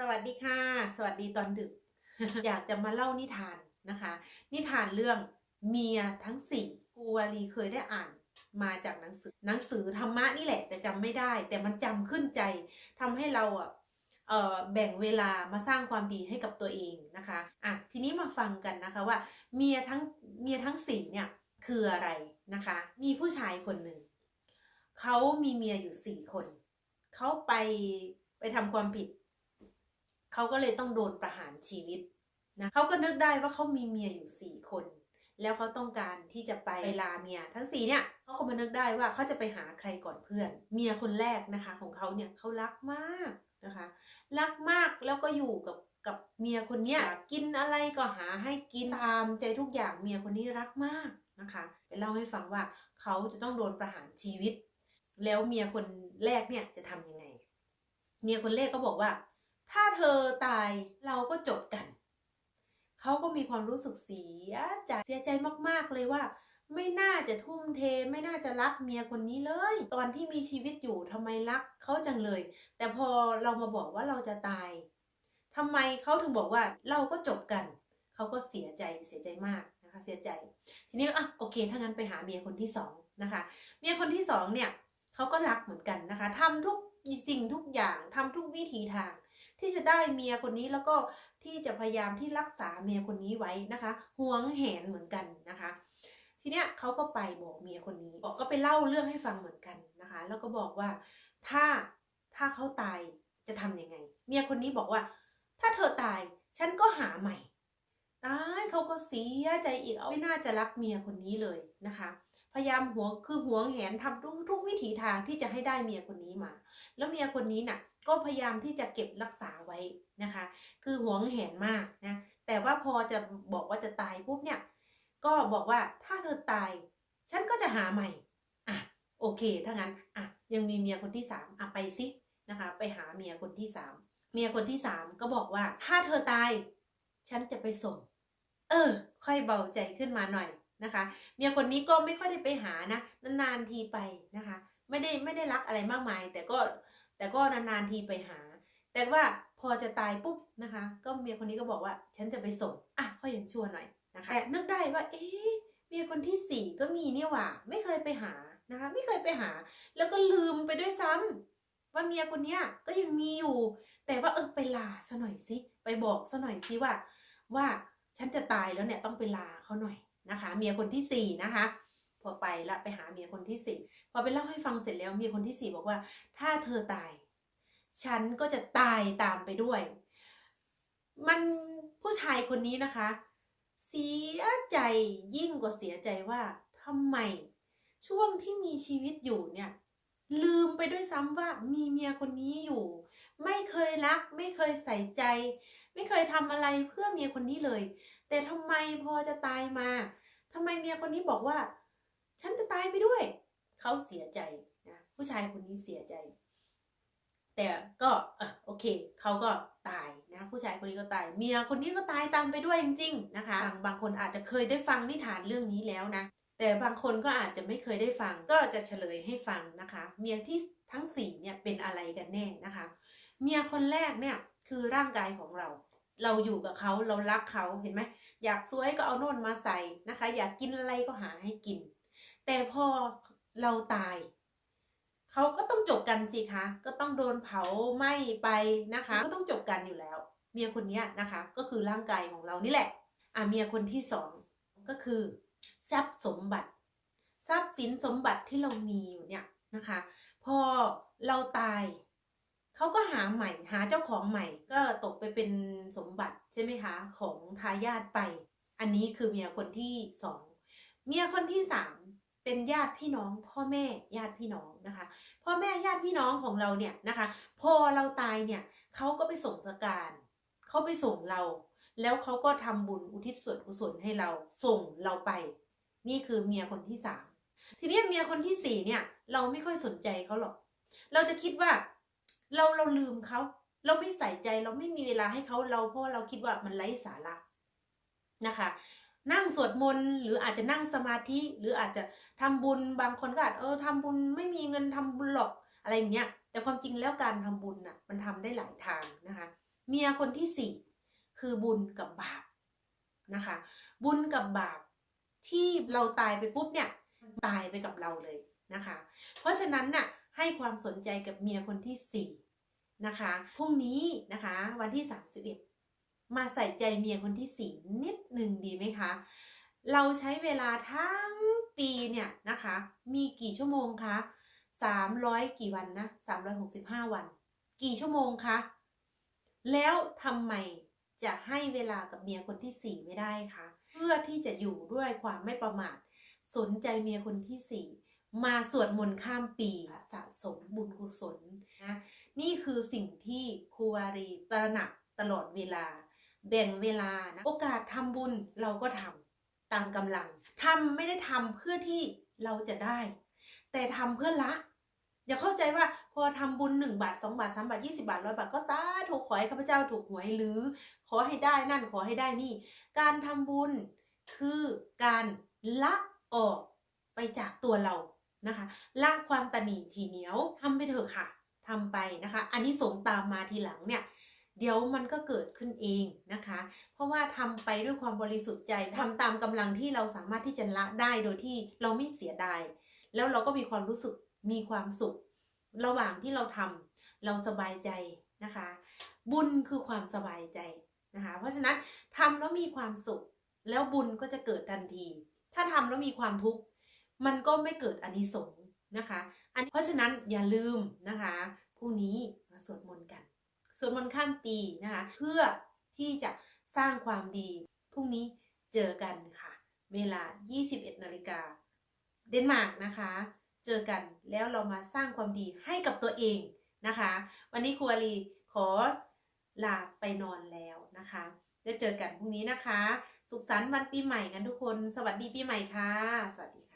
สวัสดีค่ะ สวัสดีตอนดึก อยากจะมาเล่านิทานนะคะ นิทานเรื่องเมียทั้งสี่กูวารีเคยได้อ่านมาจากหนังสือหนังสือธรรมะนี่แหละ แต่จำไม่ได้ แต่มันจำขึ้นใจทำให้เราอะเอ่อแบ่งเวลามาสร้างความดีให้กับตัวเองนะคะอะทีนี้มาฟังกันนะคะว่า เมียทั้งเมียทั้งสี่เนี่ยคืออะไรนะคะ มีผู้ชายคนหนึ่งเขามีเมียอยู่สี่คนเขาไปไปทำความผิด เขาก็เลยต้องโดนประหารชีวิตนะเขาก็นึกได้ว่าเขามีเมียอยู่สี่คน แล้วเขาต้องการที่จะไปลาเมียทั้งสี่เนี่ยเขาก็มานึกได้ว่าเขาจะไปหาใครก่อนเพื่อน เมียคนแรกนะคะ ของเขาเนี่ยเขารักมากนะคะ รักมากแล้วก็อยู่กับกับเมียคนเนี้ยกินอะไรก็หาให้กินตามใจทุกอย่างเมียคนนี้รักมากนะคะไปเล่าให้ฟังว่าเขาจะต้องโดนประหารชีวิต แล้วเมียคนแรกเนี่ยจะทำยังไง เมียคนแรกก็บอกว่า ถ้าเธอตายเราก็จบกัน เขาก็มีความรู้สึกเสียใจเสียใจมากๆเลยว่า ไม่น่าจะทุ่มเทไม่น่าจะรักเมียคนนี้เลย ตอนที่มีชีวิตอยู่ทำไมรักเขาจังเลย แต่พอเรามาบอกว่าเราจะตายทำไมเขาถึงบอกว่าเราก็จบกัน เขาก็เสียใจเสียใจมากนะคะเสียใจ ทีนี้อะโอเคถ้างั้นไปหาเมียคนที่สองนะคะเมียคนที่สองเนี่ยเขาก็รักเหมือนกันนะคะทำทุกสิ่งทุกอย่างทำทุกวิถีทาง ที่จะได้เมียคนนี้แล้วก็ที่จะพยายามที่รักษาเมียคนนี้ไว้นะคะห่วงแหนเหมือนกันนะคะ ทีเนี้ยเขาก็ไปบอกเมียคนนี้บอกก็ไปเล่าเรื่องให้ฟังเหมือนกันนะคะ แล้วก็บอกว่าถ้าถ้าเขาตายจะทำยังไง เมียคนนี้บอกว่า ถ้าเธอตายฉันก็หาใหม่ตายเขาก็เสียใจอีกเอาไม่น่าจะรักเมียคนนี้เลยนะคะ พยายามหวงคือหวงแหนทำทุกทุกวิถีทางที่จะให้ได้เมียคนนี้มา แล้วเมียคนนี้น่ะ ก็พยายามที่จะเก็บรักษาไว้นะคะ คือหวงแหนมากนะ แต่ว่าพอจะบอกว่าจะตายปุ๊บเนี่ย ก็บอกว่าถ้าเธอตาย ฉันก็จะหาใหม่อะโอเคถ้างั้นอะยังมีเมียคนที่สามอะไปสินะคะ ไปหาเมียคนที่สามเมียคนที่สามก็บอกว่า ถ้าเธอตาย ฉันจะไปส่ง เออ ค่อยเบาใจขึ้นมาหน่อย นะคะ เมียคนนี้ก็ไม่ค่อยได้ไปหานะนานๆทีไปนะคะ ไม่ได้ไม่ได้รักอะไรมากมาย แต่ก็แต่ก็นานๆทีไปหา แต่ว่าพอจะตายปุ๊บนะคะ ก็เมียคนนี้ก็บอกว่าฉันจะไปส่งอะค่อยยังชั่วหน่อยนะคะแต่นึกได้ว่า เอ๊ะเมียคนที่สี่ก็มีนี่หว่า ไม่เคยไปหานะคะ ไม่เคยไปหา แล้วก็ลืมไปด้วยซ้ำว่าเมียคนเนี้ยก็ยังมีอยู่ แต่ว่าเออไปลาซะหน่อยสิไปบอกซะหน่อยสิว่า ว่าฉันจะตายแล้วเนี่ยต้องไปลาเขาหน่อย นะคะ เมียคนที่สี่นะคะ พอไปละไปหาเมียคนที่สี่พอไปเล่าให้ฟังเสร็จแล้วเมียคนที่สี่บอกว่า ถ้าเธอตาย ฉันก็จะตายตามไปด้วย มันผู้ชายคนนี้นะคะ เสียใจยิ่งกว่าเสียใจว่าทำไม ช่วงที่มีชีวิตอยู่เนี่ยลืมไปด้วยซ้ำว่ามีเมียคนนี้อยู่ ไม่เคยรัก ไม่เคยใส่ใจ ไม่เคยทำอะไรเพื่อเมียคนนี้เลย แต่ทำไมพอจะตายมาทำไมเมียคนนี้บอกว่า ฉันจะตายไปด้วย เขาเสียใจนะผู้ชายคนนี้เสียใจ แต่ก็อะโอเคเขาก็ตายนะ ผู้ชายคนนี้ก็ตาย เมียคนนี้ก็ตายตามไปด้วยจริงๆนะคะบางคนอาจจะเคยได้ฟังนิทานเรื่องนี้แล้วนะแต่บางคนก็อาจจะไม่เคยได้ฟังก็จะเฉลยให้ฟังนะคะ เมียที่ทั้งสี่เนี่ยเป็นอะไรกันแน่นะคะ เมียคนแรกเนี่ยคือร่างกายของเรา เราอยู่กับเขาเรารักเขาเห็นไหมอยากสวยก็เอาโน่นมาใส่นะคะ อยากกินอะไรก็หาให้กิน แต่พอเราตายเขาก็ต้องจบกันสิคะ ก็ต้องโดนเผาไหม้ไปนะคะ ก็ต้องจบกันอยู่แล้ว เมียคนนี้นะคะ ก็คือร่างกายของเรานี่แหละอะเมียคนที่สองก็คือทรัพย์สมบัติ ทรัพย์สินสมบัติที่เรามีอยู่เนี่ยนะคะ พอเราตาย เขาก็หาใหม่หาเจ้าของใหม่ ก็ตกไปเป็นสมบัติใช่ไหมคะของทายาทไป อันนี้คือเมียคนที่สองเมียคนที่สามเป็นญาติพี่น้อง พ่อแม่ญาติพี่น้องนะคะ พ่อแม่ญาติพี่น้องของเราเนี่ยนะคะ พอเราตายเนี่ยเขาก็ไปส่งสการเขาไปส่งเรา แล้วเขาก็ทำบุญอุทิศส่วนกุศลให้เราส่งเราไป นี่คือเมียคนที่สามทีนี้เมียคนที่สี่เนี่ย เราไม่ค่อยสนใจเขาหรอก เราจะคิดว่า เราเราลืมเขาเราไม่ใส่ใจเราไม่มีเวลาให้เขาเราเพราะเราคิดว่ามันไร้สาระนะคะ นั่งสวดมนต์หรืออาจจะนั่งสมาธิหรืออาจจะทำบุญบางคนก็อาจเออทำบุญไม่มีเงินทำบุญหรอกอะไรอย่างเงี้ยแต่ความจริงแล้วการทำบุญน่ะมันทำได้หลายทางนะคะเมียคนที่สี่คือบุญกับบาปนะคะ บุญกับบาปที่เราตายไปปุ๊บเนี่ยตายไปกับเราเลยนะคะ เพราะฉะนั้นน่ะ ให้ความสนใจกับเมียคนที่สี่นะคะ พรุ่งนี้นะคะวันที่ 31 มาใส่ใจเมียคนที่สี่นิดหนึ่งดีไหมคะ เราใช้เวลาทั้งปีเนี่ยนะคะ มีกี่ชั่วโมงคะ 300 กี่วันนะ365 วัน กี่ชั่วโมงคะ แล้วทำไมจะให้เวลากับเมียคนที่สี่ไม่ได้คะ เพื่อที่จะอยู่ด้วยความไม่ประมาท สนใจเมียคนที่สี่ มาสวดมนต์ข้ามปีสะสมบุญกุศลนะนี่คือสิ่งที่ครูวารีตระหนักตลอดเวลา แบ่งเวลานะโอกาสทำบุญเราก็ทำตามกำลังทำไม่ได้ทำเพื่อที่เราจะได้ แต่ทำเพื่อละอย่าเข้าใจว่าพอทำบุญหนึ่งบาทสองบาทสามบาทยี่สิบาทร้อยบาทก็สาธุขอให้ข้าพเจ้าถูกหวยหรือ ขอให้ได้นั่นขอให้ได้นี่ การทำบุญคือการละออกไปจากตัวเรา นะคะละความตนีทีเหนียวทำไปเถอะค่ะทำไปนะคะ อันนี้สงตามมาทีหลังเนี่ยเดี๋ยวมันก็เกิดขึ้นเองนะคะ เพราะว่าทำไปด้วยความบริสุทธิ์ใจทำตามกำลังที่เราสามารถที่จะละได้โดยที่เราไม่เสียดาย แล้วเราก็มีความรู้สึกมีความสุข ระหว่างที่เราทำเราสบายใจนะคะ บุญคือความสบายใจนะคะ เพราะฉะนั้นทำแล้วมีความสุข แล้วบุญก็จะเกิดทันที ถ้าทำแล้วมีความทุกข์ มันก็ไม่เกิดอนิสงส์นะคะอันเพราะฉะนั้นอย่าลืมนะคะพรุ่งนี้มาสวดมนต์กัน สวดมนต์ข้ามปีนะคะ เพื่อที่จะสร้างความดีพรุ่งนี้เจอกันค่ะ เวลา 21 นาฬิกาเดนมาร์กนะคะ เจอกันแล้วเรามาสร้างความดีให้กับตัวเองนะคะ วันนี้ครูอารีขอลาไปนอนแล้วนะคะแล้วเจอกันพรุ่งนี้นะคะ สุขสันต์วันปีใหม่กันทุกคน สวัสดีปีใหม่ค่ะ สวัสดีค่ะ